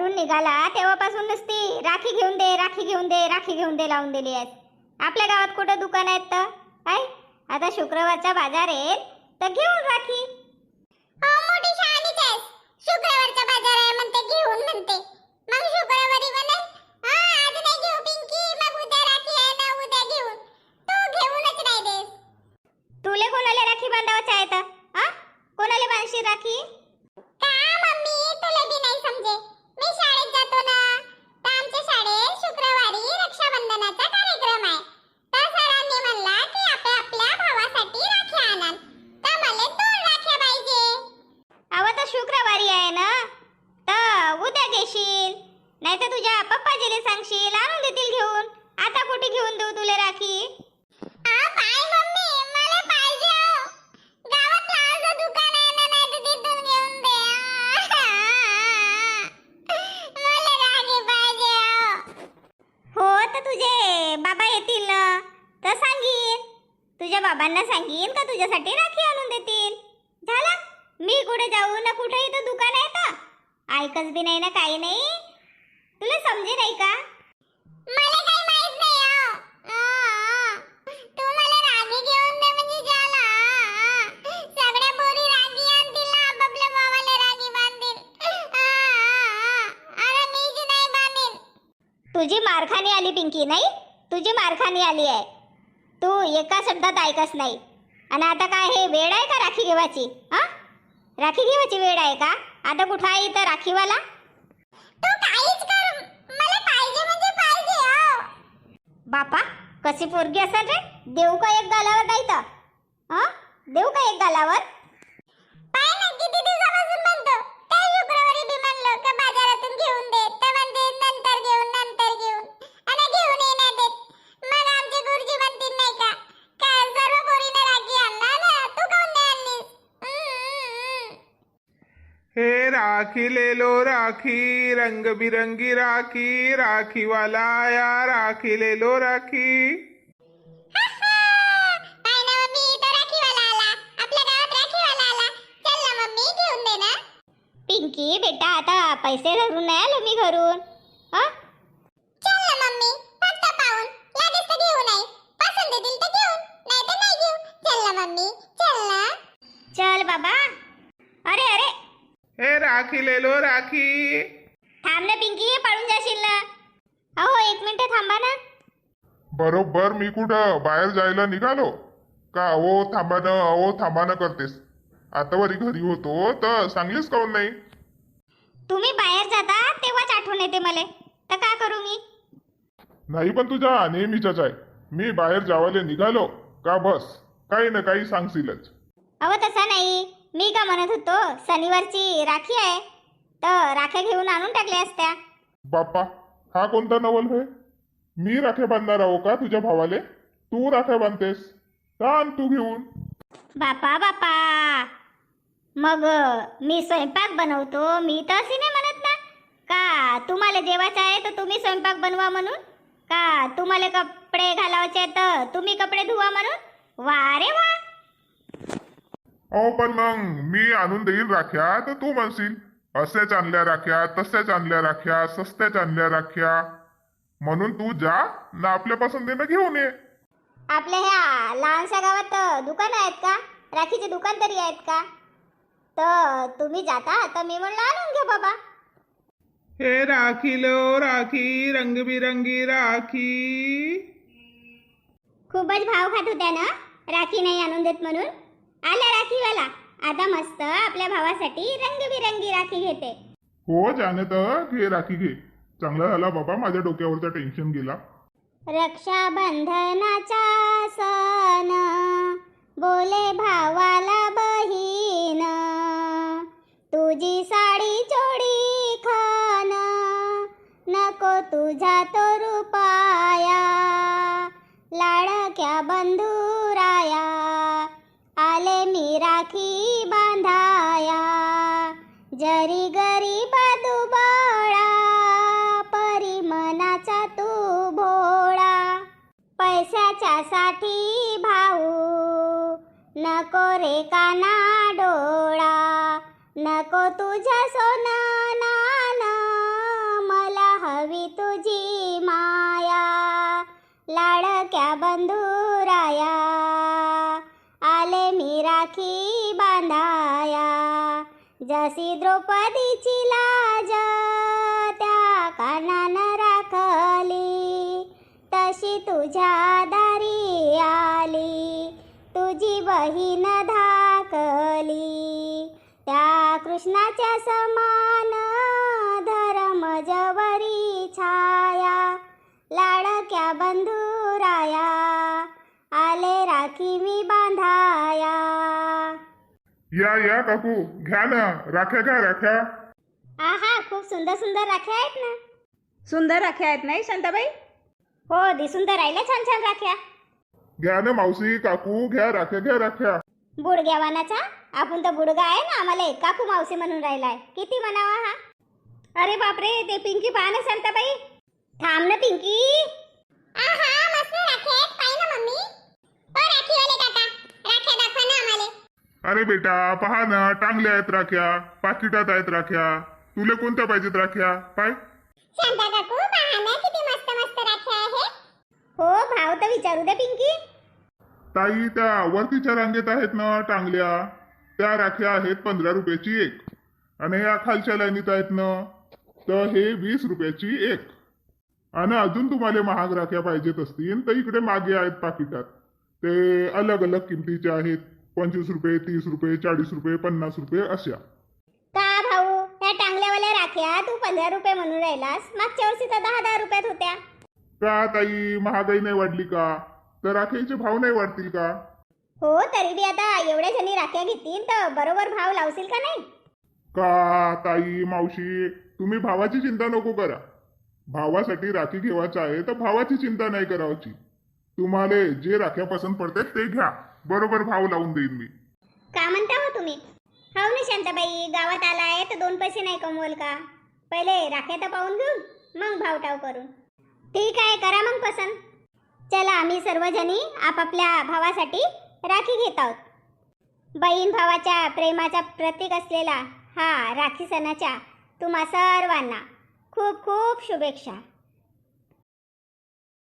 घरून निघाला तेव्हापासून नुसती राखी घेऊन दे राखी घेऊन दे राखी घेऊन दे लावून दिली आहेस. आपल्या गावात कुठं दुकान आहेत तर? काय आता शुक्रवारचा बाजार आहे तर घेऊन राखी. हो, मोठी शहाणीच आहेस. शुक्रवारचा बाजार आहे म्हणते घेऊन म्हणते. मग शुक्रवारी पण हा आज नाही घेऊ पिंकी मग उद्या राखी आहे ना उद्या घेऊन तू घेऊनच नाही देस तुले कोणाला राखी बांधावायच्या आहेत हा कोणाला बांधशील राखी का मम्मी तुला बी नाही समजे मी शाळेत जातो ना तर आमच्या शाळेत शुक्रवारी रक्षाबंधनाचा कार्यक्रम आहे तर सरांनी म्हणला की आपल्या आपल्या भावासाठी राखी आणाल तर मला दोन राख्या पाहिजे अहो तर शुक्रवारी आहे ना तर उद्या घेशील नाही तर तुझ्या पप्पाजीला सांगशील आणून देतील घेऊन. आता कुठे घेऊन देऊ तुला राखी? आ बाय मम्मी मला पाहिजे. गावात लहानसं दुकान आहे ना नाही तर तिथून घेऊन दे. मला राखी पाहिजे तर तुझे. बाबा येतील तर सांगीन. तुझ्या बाबांना सांगीन का तुझ्यासाठी राखी आणून देतील? झालं? मी कुठे जाऊ ना कुठे? इथं दुकान आहे तर. ऐकच बी नाही ना काही नाही. तुला समजे नाही का? तुझी मारखानी आली पिंकी नाही? तुझी मारखानी आली आहे. तू एका शब्दात ऐकच नाही. आणि आता काय हे वेळ आहे का राखी घेवायची हा? राखी घेवायची वेळ आहे का? आता कुठं आहे इथं राखीवाला? तू काहीच कर मला पाहिजे म्हणजे पाहिजे हो. बापा कशी पोरगी असेल रे? देऊ का एक गालावर नाही तर? हा? देऊ का एक गालावर पाय ना किती दिवसापासून म्हणतो त्या शुक्रवारी बी म्हणलो का बाजारातून घेऊन दे तर म्हणते नंतर घेऊन नंतर घेऊन आणि घेऊन येणार देत मग आमचे गुरुजी म्हणतील नाही का का सर्व पोरीने राखी आणला ना तू काऊन नाही आणलीस हम्म. हे राखी ले लो राखी रंग बिरंगी राखी राखी वाला आया राखी ले लो राखी पाय ना मम्मी तो राखीवाला आला आपल्या गावात राखीवाला आला. चल ना मम्मी घेऊन दे ना. पिंकी बेटा आता पैसे धरून नाही आलो मी घरून. हा? चल ना मम्मी फक्त पाहून. लगेच तर घेऊ नाही पसंत येतील तर घेऊन नाही तर नाही घेऊ. चल ना मम्मी चल ना. चल बाबा. हे राखी ले लो राखी. थांब ना पिंकी पळून जाशील ना. अहो एक मिनिट थांबा ना. बरोबर मी कुठं? बाहेर जायला निघालो? का? ओ थांबानं ओ थांबानं करतेस. आता वरी घरी होतो तर सांगलीस काऊन नाही? तुम्ही बाहेर जाता तेव्हाच आठवण येते मला. तर का करू मी? नाही पण तुझा नेहमीचाच आहे. मी बाहेर जावायला निघालो. का बस? काही ना काही सांगशीलच. अहो तसा नाही. मी का म्हणत होतो शनिवारची राखी आहे? तर राख्या घेऊन आणून टाकल्या असत्या. बाप्पा हा कोणता नवल होय? मी राख्या बांधणार आहो का तुझ्या भावाले? तू राख्या बांधतेस. का आण तू घेऊन. बापा बापा. मग मी स्वयंपाक बनवतो मी तर अशी नाही म्हणत ना. का तुम्हाला जेवायचं आहे तर तुम्ही स्वयंपाक बनवा म्हणून? का तुम्हाला कपडे घालायचे तर तुम्ही कपडे धुवा म्हणून? वा रे वा. अहो पण मग मी आणून देईन राख्या तर तू म्हणशील. असेच आणल्या राख्या तसेच आणल्या राख्या सस्त्याच आणल्या राख्या. म्हणून तू जा ना आपल्या पसंतीनं घेऊन ये. आपल्या ह्या लहानशा गावात दुकान आहेत का? राखीचे दुकान तरी आहेत का? तर तुम्ही जाता तर मी म्हणलं आणून घे बाबा. हे राखी लो राखी रंग बिरंगी राखी. खूपच भाव खात होत्या ना? राखी नाही आणून देत म्हणून? आला राखीवाला. आता मस्त आपल्या भावासाठी रंगबिरंगी राखी घेते. हो जाने तर घे राखी घे. चांगला झाला बाबा माझ्या डोक्यावरचा टेन्शन गेला. रक्षाबंधनाचा सण. बोले भावाला बहीण. तुझी साडी चोडी खान नको तुझा तो रुपाया. लाडक्या मी राखी बांधाया जरी गरीबा दुबळा परी मनाचा तू भोळा. पैशाच्या साठी भाऊ नको रे काना डोळा नको तुझ्या सोनं मला हवी तुझी माया. लाडक्या बंधुराया मी राखी बांधाया. जशी द्रौपदीची लाज त्या कानान राखली तशी तुझ्या दारी आली. तुझी बहीण धाकली. त्या कृष्णाच्या समान धर्म जवरी छाया. लाडक्या बंधुराया आले राखी मी बांधा बांधाया या या काकू. घ्या ना. राख्या घ्या राख्या. आहा खूप सुंदर सुंदर राख्या आहेत ना. सुंदर राख्या आहेत नाही शांताबाई? हो दिसून तर राहिल्या छान छान राख्या. घ्या ना मावशी काकू. घ्या राख्या घ्या राख्या. बुडग्यावानाचा आपण तर बुडगा आहे ना आम्हाला एक काकू मावशी म्हणून राहिलाय. किती म्हणावा हा? अरे बापरे ते पिंकी पहा ना शांताबाई. थांब ना पिंकी. आहा मस्त राखी आहेत. ना मम्मी ओ राखीवाले काका राख्या दाखवा ना आम्हाला अरे बेटा पहा ना टांगल्या आहेत राख्या पाकिटात आहेत राख्या. तुला कोणत्या पाहिजेत राख्या? पाय. शांता काकू पहा ना किती मस्त मस्त राख्या आहेत. हो भाव तर विचारू दे पिंकी. ताई त्या वरतीच्या रांगेत आहेत ना टांगल्या. त्या राख्या आहेत पंधरा रुपयाची एक. आणि या खालच्या लाईनीत आहेत ना तर हे वीस रुपयाची एक. आणि अजून तुम्हाला महाग राख्या पाहिजेत असतील तर इकडे मागे आहेत पाकिटात. ते अलग अलग किमतीचे आहेत. पंचवीस रुपये तीस रुपये चाळीस रुपये पन्नास रुपये अशा. का भाऊ ह्या टांगल्यावाल्या राख्या तू पंधरा रुपये म्हणून राहिलास. मागच्या वर्षी तर दहा दहा रुपयात होत्या. का ताई महागाई नाही वाढली का? तर राख्याचे भाव नाही वाढतील का? हो तरी बी आता एवढ्या जणी राख्या घेतील तर बरोबर भाव लावशील का नाही? का ताई मावशी तुम्ही भावाची चिंता नको करा. भावासाठी राखी घेवायचं आहे तर भावाची चिंता नाही करायची तुम्हाला जे राख्या पसंत पडतात ते घ्या. बरोबर भाव लावून देईन मी. का म्हणता हो तुम्ही? हो ना शांताबाई गावात आलाय तर दोन पैसे नाही कमवल का? पहिले राख्या तर पाहून घेऊन मग भावटाव करून. ठीक आहे करा मग पसंत. चला आम्ही सर्वजणी आपापल्या भावासाठी राखी घेत आहोत. बहीण भावाच्या प्रेमाचा प्रतीक असलेला हा राखी सणाच्या तुम्हा सर्वांना खूप खूप शुभेच्छा.